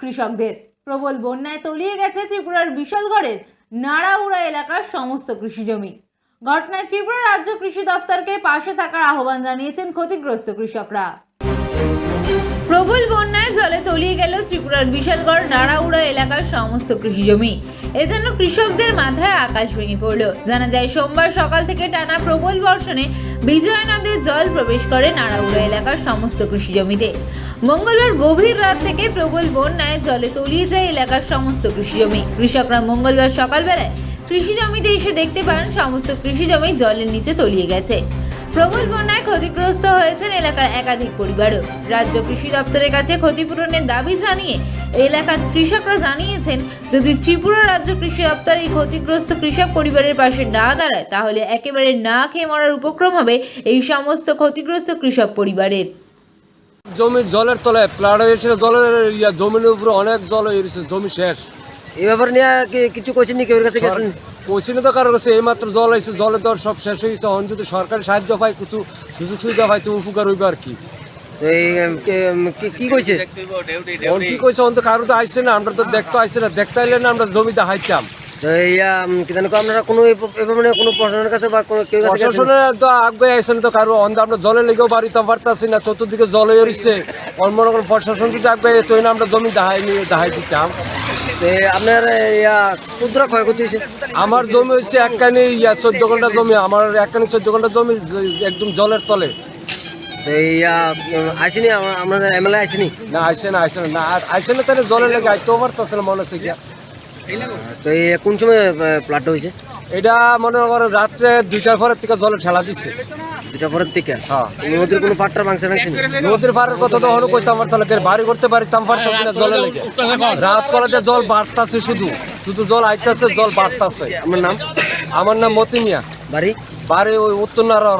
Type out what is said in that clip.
কৃষকদের। প্রবল বন্যায় তলিয়ে গেছে ত্রিপুরার বিশালগড়ের নাড়াউড়া এলাকার সমস্ত কৃষি জমি। ঘটনায় ত্রিপুরা রাজ্য কৃষি দফতরকে পাশে থাকার আহ্বান জানিয়েছেন ক্ষতিগ্রস্ত কৃষকরা। বন্যায় জলে তলিয়ে গেল ত্রিপুরার বিশালগড় নাড়াউড়া এলাকার সমস্ত কৃষি জমি। এ যেন কৃষকদের মাথায় আকাশ ভেঙে পড়ল। জানা যায়, সোমবার সকাল থেকে টানা প্রবল বর্ষণে বিজয় নদের জল প্রবেশ করে নাড়াউড়া এলাকার সমস্ত কৃষি জমিতে। মঙ্গলবার গভীর রাত থেকে প্রবল বন্যায় জলে তলিয়ে যায় এলাকার সমস্ত কৃষি জমি। কৃষকরা মঙ্গলবার সকালবেলায় কৃষি জমিতে এসে দেখতে পান, সমস্ত কৃষি জমি জলের নিচে তলিয়ে গেছে। প্রবল বন্যায় ক্ষতিগ্রস্ত হয়েছেন এলাকার একাধিক পরিবারও। রাজ্য কৃষি দপ্তরের কাছে ক্ষতিপূরণের দাবি জানিয়ে এলাকার কৃষকরা জানিয়েছেন যদি ত্রিপুরা রাজ্য কৃষি দপ্তর এই ক্ষতিগ্রস্ত কৃষক পরিবারের পাশে না দাঁড়ায় তাহলে একেবারে না খেয়ে মরার উপক্রম হবে এই সমস্ত ক্ষতিগ্রস্ত কৃষক পরিবারের। জমি জলের তলায় প্লাট হয়েছিল জলের জমির উপরে অনেক জল হয়েছে জমি শেষ। এই ব্যাপার নিয়ে কিছু কোচিং কেউ কাছে গেছেন? কোচিনে তো কারও কাছে এইমাত্র জল হয়েছে জলের দর সব শেষ হয়ে গেছে। যদি সরকারি সাহায্য পায় কিছু সুযোগ সুবিধা পায় তো উপকার হইবে আর কি। তো এই উম, কে- উম, কি- কি কইছে? কি কইছে? অন্ত কারও তো না আমরা তো দেখতে আসছে না দেখতে আইলে না আমরা জমিতে হাইতাম। তো ইয়া আপনারা কোনো নিয়ে কোনো প্রশাসনের কাছে বা কোনো কেউ প্রশাসনের তো আগে আইসেন তো কারও অন্ধ আমরা জলে লেগেও বাড়িতে পারতাছি না চতুর্দিকে জল অন্য প্রশাসন যদি আগে তো আমরা জমি দাহাই নিয়ে দাহাই দিতাম। আপনার ইয়া ক্ষুদ্র ক্ষয়ক্ষতি হয়েছে? আমার জমি হচ্ছে একখানি ইয়া চোদ্দ ঘণ্টা জমি। আমার একখানি চোদ্দ ঘণ্টা জমি একদম জলের তলে। তো ইয়া আইসিনি আমা- আপনাদের এমএলএ আইসিনি না আসে না আসে না না না তাহলে জলের লেগে আইতে পারতেছে না মনে হচ্ছে গিয়া তো কোন সময় প্লাট হয়েছে? এটা মনে করো রাত্রে দুইটার পরের থেকে জলে ঠেলা দিছে। দুটা পরের থেকে? হ্যাঁ। নদীর কোনো পাট্টার মাংস নাইছিনি নদীর পাড়ের কথা তো হলো কইতাম আমার তাহলে বাড়ি করতে পারিতাম পারতাছি না জলের লেগে। রাত করাতে জল বাড়তাছে শুধু শুধু জল আইতাছে জল বাড়তাছে। আমার নাম? আমার নাম মতি বাড়ি? বাড়ি ওই উত্তর নারা